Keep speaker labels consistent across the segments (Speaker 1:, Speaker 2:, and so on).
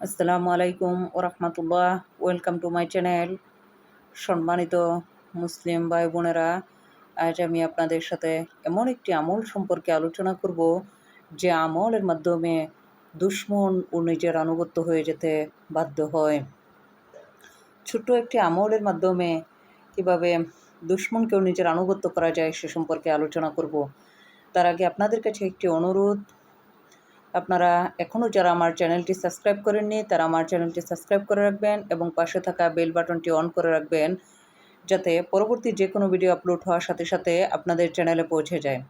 Speaker 1: আসসালামু আলাইকুম ও রহমতুল্লাহ। ওয়েলকাম টু মাই চ্যানেল সম্মানিত মুসলিম ভাই বোনেরা আজ আমি আপনাদের সাথে এমন একটি আমল সম্পর্কে আলোচনা করব, যে আমলের মাধ্যমে দুশ্মন ও নিজের আনুগত্য হয়ে যেতে বাধ্য হয়। ছোট্ট একটি আমলের মাধ্যমে কীভাবে দুশ্মনকেও নিজের আনুগত্য করা যায় সে সম্পর্কে আলোচনা করব। তার আগে আপনাদের কাছে একটি অনুরোধ আপনারা এখনও যারা আমার চ্যানেলটি সাবস্ক্রাইব করেননি, তারা আমার চ্যানেলটি সাবস্ক্রাইব করে রাখবেন এবং পাশে থাকা বেল বাটনটি অন করে রাখবেন যাতে পরবর্তী যে কোনো ভিডিও আপলোড হওয়ার সাথে সাথে আপনাদের চ্যানেলে পৌঁছে যায়।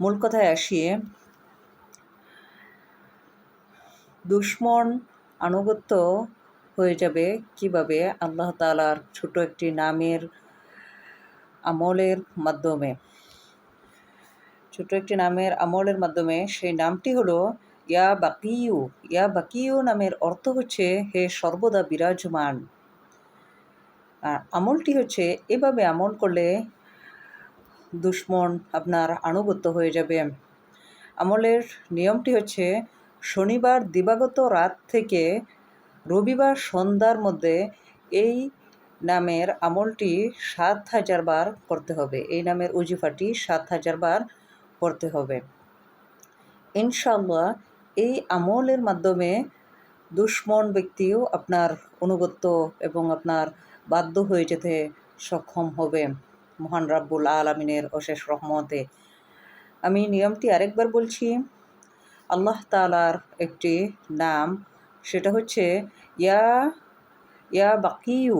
Speaker 1: মূল কথায় আসিয়ে দুশ্মন আনুগত্য হয়ে যাবে কীভাবে আল্লাহ তালার ছোট একটি নামের আমলের মাধ্যমে। ছোট একটি নামের আমলের মাধ্যমে সেই নামটি হলো ইয়া বাকিউ। ইয়া বাকিউ নামের অর্থ হচ্ছে হে সর্বদা বিরাজমান। আর আমলটি হচ্ছে এভাবে আমল করলে দুশ্মন আপনার আনুগত্য হয়ে যাবে। আমলের নিয়মটি হচ্ছে শনিবার দিবাগত রাত থেকে রবিবার সন্ধ্যার মধ্যে এই নামের আমলটি সাত হাজার বার করতে হবে। এই নামের উজিফাটি সাত হাজার বার করতে হবে। ইনশাল্লাহ এই আমলের মাধ্যমে দুশ্মন ব্যক্তিও আপনার অনুগত্য এবং আপনার বাধ্য হয়ে যেতে সক্ষম হবে মহান রাব্বুল আলমিনের অশেষ রহমতে। আমি নিয়মটি আরেকবার বলছি, আল্লাহ তালার একটি নাম, সেটা হচ্ছে, ইয়া ইয়া বাকিউ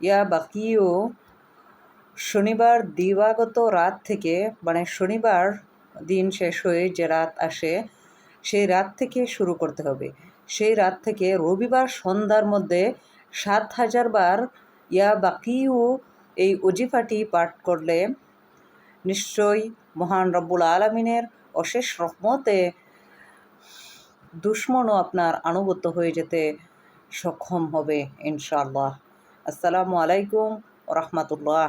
Speaker 1: ইয়া বাকিউ শনিবার দিবাগত রাত থেকে মানে শনিবার দিন শেষ হয়ে যে রাত আসে, সেই রাত থেকে শুরু করতে হবে। সেই রাত থেকে রবিবার সন্ধ্যার মধ্যে সাত হাজার বার ইয়া বাকিও এই অজিফাটি পাঠ করলে নিশ্চয়ই মহান রব্বুল আলমিনের অশেষ রহমতে দুশ্মনও আপনার আনুগত্য হয়ে যেতে সক্ষম হবে ইনশাআল্লাহ। আসসালামু আলাইকুম রহমতুল্লাহ।